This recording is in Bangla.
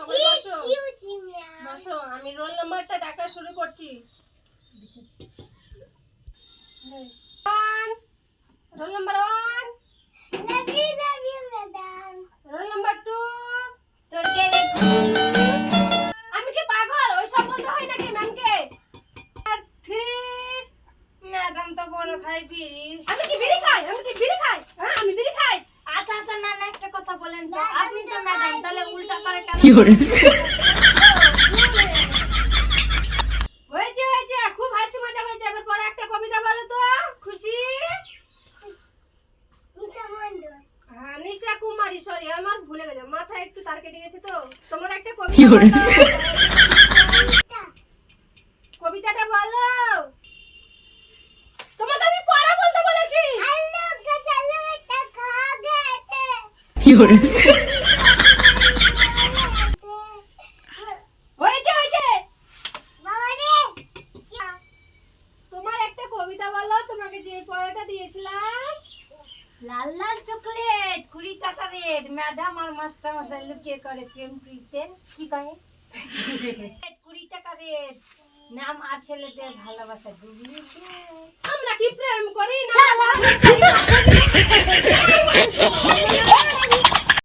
সবাই বসো। বসো আমি রোল নাম্বারটা ডাকা শুরু করছি। Roll number one. Roll number two. তোর আমি কি পাগল? ওইসব বলতে হয় নাকি ম্যামকে? আর থ্রি। ম্যাডাম তো বড় খাই বিড়ি। আমি কি বিড়ি খাই? আমি কি বিড়ি খাই? হ্যাঁ আমি বিড়ি খাই। আচ্ছা আচ্ছা না একটা কথা বলেন তো। আপনি তো ম্যাডাম তাহলে উল্টা করে হয়েছে হয়েছে খুব হাসি মজা হয়েছে। এবার পরে একটা কবিতা বলো তো। খুশি? হ্যাঁ নিশা কুমারী সরি আমার ভুলে গেছে মাথায় একটু তার কেটে গেছে তো। তোমার একটা কবিতা কবিতাটা বলো। তোমাকে আমি পড়া বলতে বলেছি হয়েছে তোমার একটা কবিতা বলো তোমাকে যে পড়াটা দিয়েছিলাম। লাল লাল চকলেট কুড়ি টাকা রেট। ম্যাডাম আর মাস্টার মশাই লুকিয়ে করে প্রেম প্রীতে কি কয়ে কুড়ি টাকা রেট। নাম আর ছেলেদের ভালোবাসা ডুবিয়ে আমরা কি প্রেম করি না?